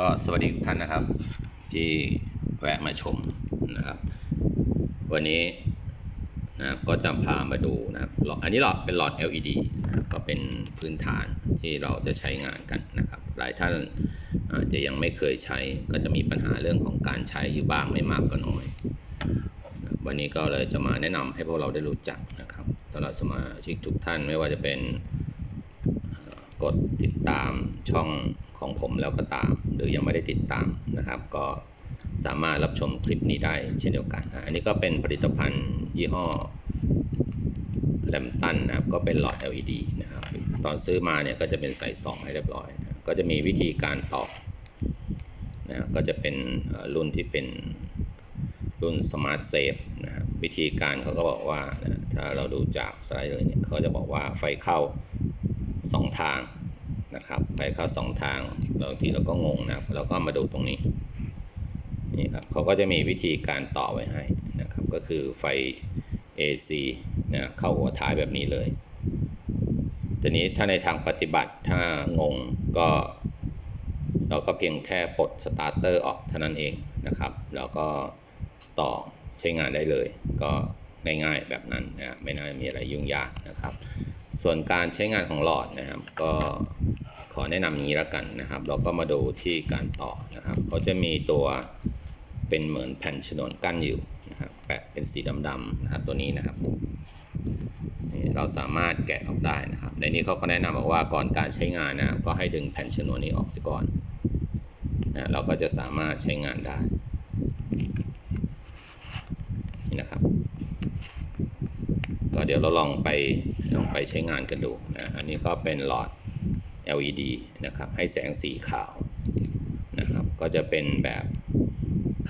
ก็สวัสดีทุกท่านนะครับ ที่แวะมาชมนะครับ วันนี้นะครับก็จะพามาดูนะครับหลอดอันนี้หลอดเป็นหลอด LED นะครับก็เป็นพื้นฐานที่เราจะใช้งานกันนะครับ หลายท่านอาจจะยังไม่เคยใช้ก็จะมีปัญหาเรื่องของการใช้อยู่บ้างไม่มากก็น้อย วันนี้ก็เลยจะมาแนะนำให้พวกเราได้รู้จักนะครับสำหรับสมาชิกทุกท่านไม่ว่าจะเป็น กดติดตามช่องของผมแล้วก็ตาม หรือยังไม่ได้ติดตามนะครับ ก็สามารถรับชมคลิปนี้ได้เช่นเดียวกันนะอันนี้ก็เป็นผลิตภัณฑ์ยี่ห้อแลมตันนะครับก็เป็นหลอด LED นะครับ ตอนซื้อมาเนี่ยก็จะเป็นใส่ซองให้เรียบร้อยนะก็จะมีวิธีการต่อนะก็จะเป็นรุ่นที่เป็นรุ่น Smart Safe นะครับวิธีการเขาก็บอกว่านะถ้าเราดูจากสไลด์เลยเนี่ยเขาจะบอกว่าไฟเข้า 2 ทางนะครับไฟเข้า 2 ทางบางทีเราก็งงนะเราก็มาดูตรงนี้นี่ครับเขาก็จะมีวิธีการต่อไว้ให้นะครับ ก็คือไฟ AC นะเข้าหัวท้ายแบบนี้เลยทีนี้ถ้าในทางปฏิบัติถ้างงก็เราก็เพียงแค่ปลดสตาร์เตอร์ออกเท่านั้นเองนะครับแล้วก็ต่อใช้งานได้เลย ก็ง่ายๆแบบนั้นนะไม่น่ามีอะไรยุ่งยากนะครับ ส่วนการใช้งานของหลอดนะครับ ก็ขอแนะนำอย่างนี้แล้วกันนะครับ เราก็มาดูที่การต่อนะครับเขาจะมีตัวเป็นเหมือนแผ่นฉนวนกั้นอยู่นะครับแปะเป็นสีดำๆนะครับตัวนี้นะครับเราสามารถแกะออกได้นะครับ ในนี้เขาก็แนะนำบอกว่าก่อนการใช้งานนะก็ให้ดึงแผ่นฉนวนนี้ออกซะก่อนนะเราก็จะสามารถใช้งานได้นี่นะครับ เดี๋ยวเราลองไปลองไปใช้งานกันดูนะอันนี้ก็เป็นหลอด LED นะครับ ให้แสงสีขาวนะครับ ก็จะเป็นแบบ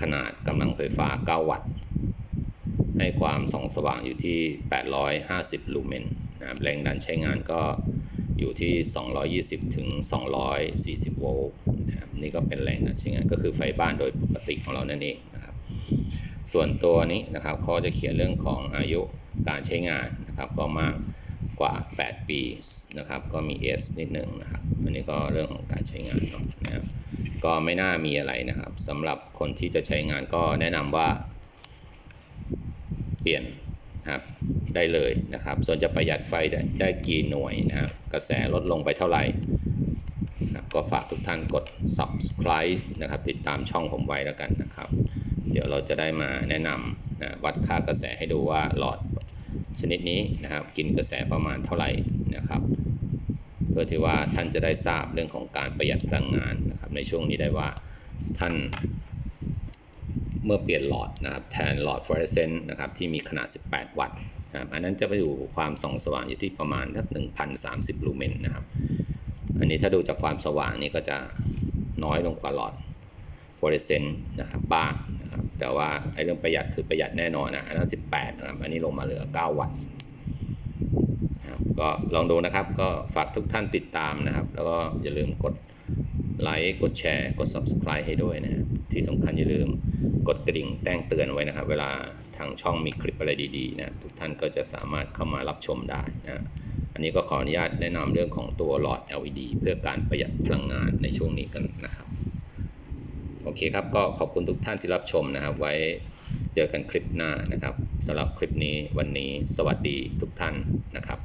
ขนาดกำลังไฟฟ้า 9 วัตต์ ให้ความส่องสว่างอยู่ที่ 850 ลูเมนนะครับแรงดันใช้งานก็อยู่ที่ 220 ถึง 240 โวลต์นะครับนี่ก็เป็นแรงดันใช้งานก็คือไฟบ้านโดยปกติของเรานั่นเองนะครับ ส่วนตัวนี้นะครับเขาจะเขียนเรื่องของอายุการใช้งานนะครับก็มากกว่า 8 ปีนะครับก็มี S นิดหนึ่งนะครับอันนี้ก็เรื่องของการใช้งานเนาะนะครับก็ไม่น่ามีอะไรนะครับสำหรับคนที่จะใช้งานก็แนะนำว่า เปลี่ยนนะครับได้เลยนะครับ ส่วนจะประหยัดไฟได้ได้กี่หน่วยนะครับกระแสลดลงไปเท่าไหร่นะก็ฝากทุกท่านกด subscribe นะครับ ติดตามช่องผมไว้แล้วกันนะครับ เดี๋ยวเราจะได้มาแนะนำนะวัดค่ากระแสให้ดูว่าหลอดชนิดนี้นะครับ กินกระแสประมาณเท่าไหร่นะครับเพื่อที่ว่าท่านจะได้ทราบเรื่องของการประหยัดพลังงานนะครับ ในช่วงนี้ได้ว่าท่านเมื่อเปลี่ยนหลอดนะครับแทนหลอดฟลูออเรสเซนต์นะครับที่มีขนาด 18 วัตต์นะครับอันนั้นจะไปอยู่ความส่องสว่างอยู่ที่ประมาณทัก1,030 ลูเมนนะครับ อันนี้ถ้าดูจากความสว่างนี่ก็จะน้อยลงกว่าหลอด ฟลูออเรสเซนต์นะครับบ้างนะครับแต่ว่าไอ้เรื่องประหยัดคือประหยัดแน่นอนนะอันนั้น 18นะครับอันนี้ลงมาเหลือ 9 วัตต์ก็ลองดูนะครับก็ฝากทุกท่านติดตามนะครับ แล้วก็อย่าลืมกดไลค์กดแชร์กด subscribe ให้ด้วยนะที่สำคัญอย่าลืมกดกระดิ่งแจ้งเตือนไว้นะครับ เวลาทางช่องมีคลิปอะไรดีๆนะทุกท่านก็จะสามารถเข้ามารับชมได้นะอันนี้ก็ขออนุญาตแนะนำเรื่องของตัวหลอด LED เพื่อการประหยัดพลังงานในช่วงนี้กันนะครับ โอเคครับ ก็ขอบคุณทุกท่านที่รับชมนะครับ ไว้เจอกันคลิปหน้านะครับสำหรับคลิปนี้วันนี้สวัสดีทุกท่านนะครับ